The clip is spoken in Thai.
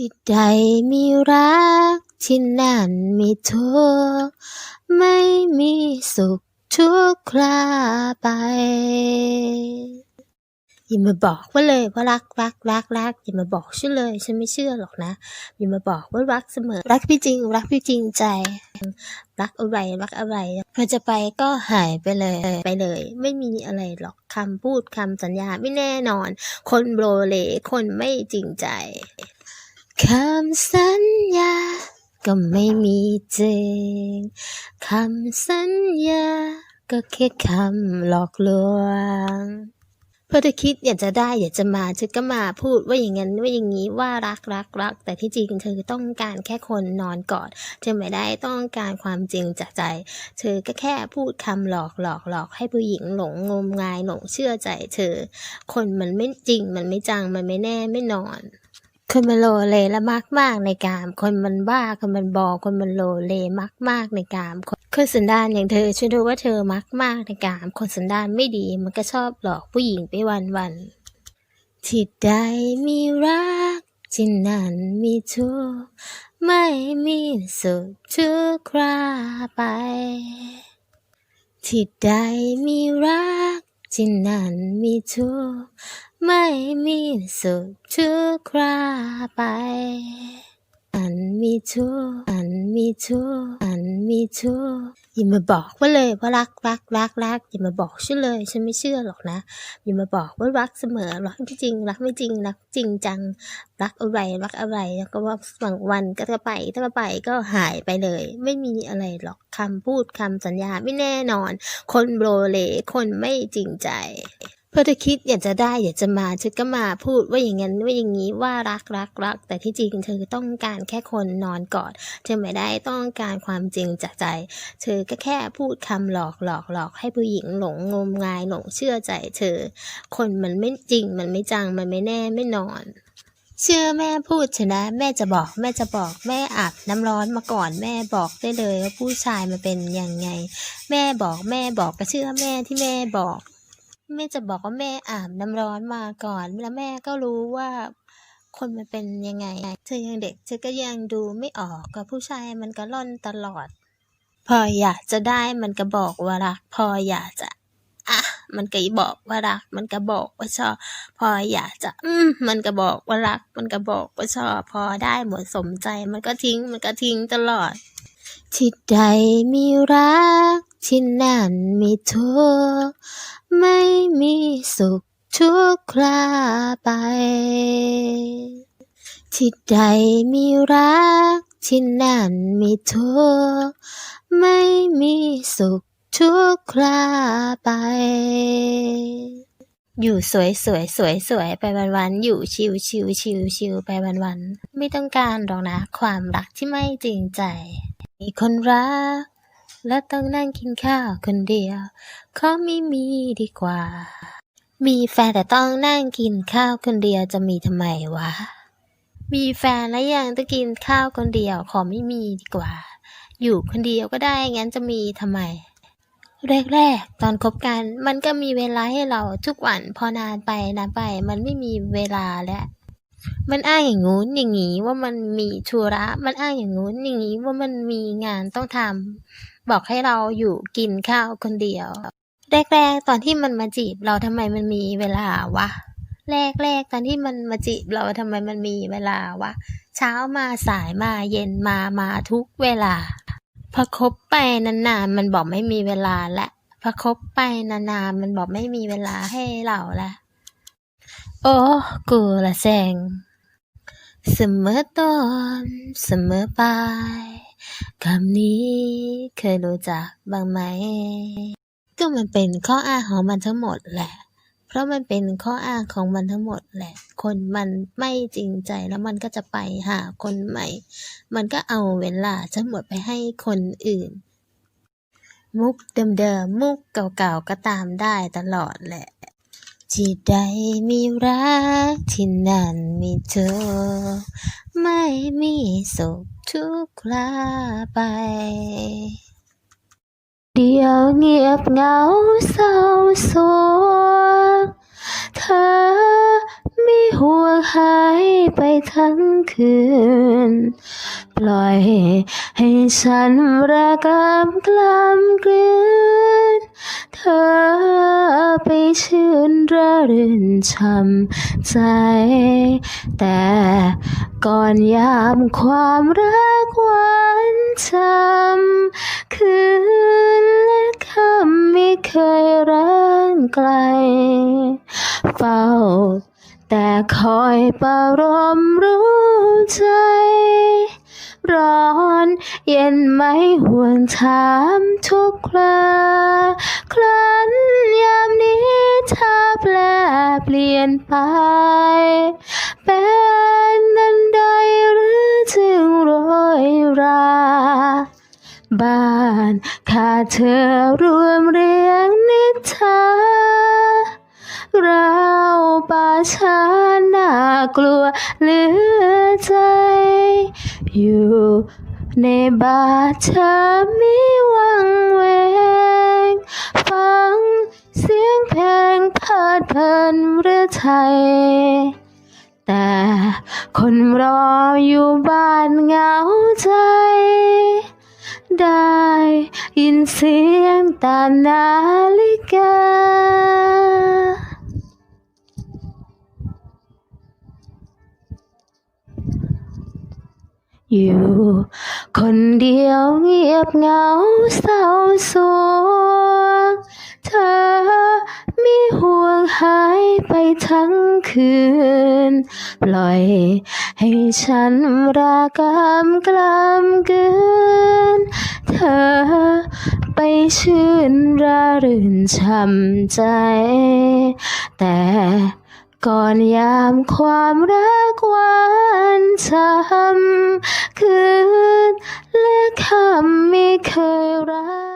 ที่ใดมีรักที่นั่นมีทุกข์ไม่มีสุขทุกคราไปอย่ามาบอกว่าเลยว่ารักรักรักรักอย่ามาบอกฉันเลย ฉันไม่เชื่อหรอกนะอย่ามาบอกว่ารักเสมอ รักพี่จริง รักพี่จริงใจ รักอะไรรักอะไรพอจะไปก็หายไปเลย ไปเลย ไม่มีอะไรหรอกคำพูดคำสัญญาไม่แน่นอน คนโบรเลคนไม่จริงใจ คำสัญญา ก็ไม่มีจริง คำสัญญา ก็แค่คำหลอกลวงเพราะเธอคิดอยากจะได้อยากจะมาเธอก็มาพูดว่าอย่างนั้นว่าอย่างนี้ว่ารักรักรัก แต่ที่จริงเธอต้องการแค่คนนอนกอดเธอไม่ได้ต้องการความจริงจากใจ เธอก็แค่พูดคำหลอกหลอกหลอกให้ผู้หญิงหลงงมงายหลงเชื่อใจ เธอ คนมันไม่จริงมันไม่จังมันไม่แน่ไม่นอน คนมันโลเลและมากมากในกาม คนมันบ้า คนมันบอคนมันโลเลมากมากในกาม คนคนสันดานอย่างเธอฉันรู้ว่าเธอมักมากในกาม คนสันดานไม่ดีมันก็ชอบหลอกผู้หญิงไปวันวันที่ใดมีรักที่นั่นมีทุกข์ไม่มีสุขทุกคราไป ที่ใดมีรักที่นั่นมีทุกข์ ไม่มีสุขทุกคราไป อันมีทุกอันมีทุกอันมีทุกอย่ามาบอกว่าเลยว่ารักรักรักรักอย่ามาบอกฉันเลย ฉันไม่เชื่อหรอกนะอย่ามาบอกว่ารักเสมอรักที่จริง รักไม่จริงรักจริงจัง รักอะไรรักอะไรแล้วก็ว่าบางวันก็จะไปถ้าก็ไปก็หายไปเลย ไม่มีอะไรหรอกคำพูดคำสัญญาไม่แน่นอน คนโบรเลคนไม่จริงใจ พราะเธอคิดอยากจะได้อยากจะมาเธอก็มาพูดว่าอย่างนั้นว่าอย่างนี้ว่ารักรักรัก แต่ที่จริงเธอต้องการแค่คนนอนกอด เธอไม่ได้ต้องการความจริงจากใจ เธอก็แค่พูดคำหลอกหลอกหลอกให้ผู้หญิงหลงงมงายหลงเชื่อใจ เธอ คนมันไม่จริงมันไม่จังมันไม่แน่ไม่นอนเชื่อแม่พูดชนะ แม่จะบอกแม่จะบอกแม่อาบน้ำร้อนมาก่อนแม่บอกได้เลยว่าผู้ชายมันเป็นยังไง แม่บอกแม่บอกก็เชื่อแม่ที่แม่บอก แม่จะบอกว่าแม่อาบน้ำร้อนมาก่อน แล้วแม่ก็รู้ว่าคนมันเป็นยังไง เธอยังเด็ก เธอก็ยังดูไม่ออกกับผู้ชายมันก็ล่อนตลอด พออยากจะได้มันก็บอกว่ารัก พออยากจะอะมันก็บอกว่ารัก มันก็บอกว่าชอบ พออยากจะ อืมมันก็บอกว่ารัก มันก็บอกว่าชอบ พอได้หมดสมใจ มันก็ทิ้ง มันก็ทิ้งตลอด ที่ใดมีรัก ที่นั่นมีทุกข์ ไม่มีสุขทุกคราไป ที่ใดมีรักที่นั่นมีทุกข์ไม่มีสุขทุกคราไป อยู่สวยสวยสวยสวยไปวันวันอยู่ชิวชิวชิวชิวไปวันวันไม่ต้องการหรอกนะ ความรักที่ไม่จริงใจ มีคนรัก และต้องนั่งกินข้าวคนเดียวขอไม่มีดีกว่า มีแฟนแต่ต้องนั่งกินข้าวคนเดียวจะมีทำไมวะ มีแฟนแล้วยังต้องกินข้าวคนเดียวขอไม่มีดีกว่า อยู่คนเดียวก็ได้งั้นจะมีทำไมแรกๆ ตอนคบกันมันก็มีเวลาให้เราทุกวันพอนานไปนานไป มันไม่มีเวลาแล้วมันอ้างอย่างงู้นอย่างงี้ว่ามันมีธุระ มันอ้างอย่างงู้นอย่างงี้ว่ามันมีงานต้องทำ บอกให้เราอยู่กินข้าวคนเดียว แรกๆตอนที่มันมาจีบเราทำไมมันมีเวลาวะแรกๆตอนที่มันมาจีบเราทำไมมันมีเวลาวะเช้ามาสายมาเย็นมามาทุกเวลาพอคบไปนานๆมันบอกไม่มีเวลาและพอคบไปนานๆมันบอกไม่มีเวลาให้เราละโอ้กูละแซงเสมอต้นเสมอปลาย คำนี้เคยรู้จักบ้างไหม ก็มันเป็นข้ออ้างของมันทั้งหมดแหละ เพราะมันเป็นข้ออ้างของมันทั้งหมดแหละ คนมันไม่จริงใจแล้วมันก็จะไปหาคนใหม่ มันก็เอาเวลาทั้งหมดไปให้คนอื่น มุกเดิมๆมุกเก่าๆก็ตามได้ตลอดแหละ ที่ใดมีรักที่นั่นมีเธอ ไม่มีสุขทุกข์ลาไป เดียวเงียบเหงาเศร้าโศกเธอ ไม่ห่วงหายไปทั้งคืน ปล่อยให้ฉันระกำกลำกลืน เธอไปชื่นระรื่นช่ำใจ แต่ก่อนยามความรักหวานช้ำคืนและคำไม่เคยร้างไกล เฝ้า แต่คอยประรมรู้ใจ ร้อนเย็นไหมห่วงถามทุกคราครั้นยามนี้เธอแปลเปลี่ยนไป เป็นนันใดหรือจึงโรยราบ้านขาดเธอรวมเรียงนิทาเรา ป่าช้าน่ากลัวเหลือใจ อยู่ในบาทเธอมีวังเวง ฟังเสียงเพลงเพลิดเพลินหรือไทย แต่คนรออยู่บ้านเหงาใจ ได้ยินเสียงตานาฬิกา อยู่ คนเดียวเงียบเหงาเศร้าสวงเธอมีห่วงหายไปทั้งคืน ปล่อยให้ฉันระกำกลำกลืนเธอไปชื่นระรื่นช่ำใจ แต่ ก่อนยามความรักหวานช้ำคืนและคำไม่เคยรัก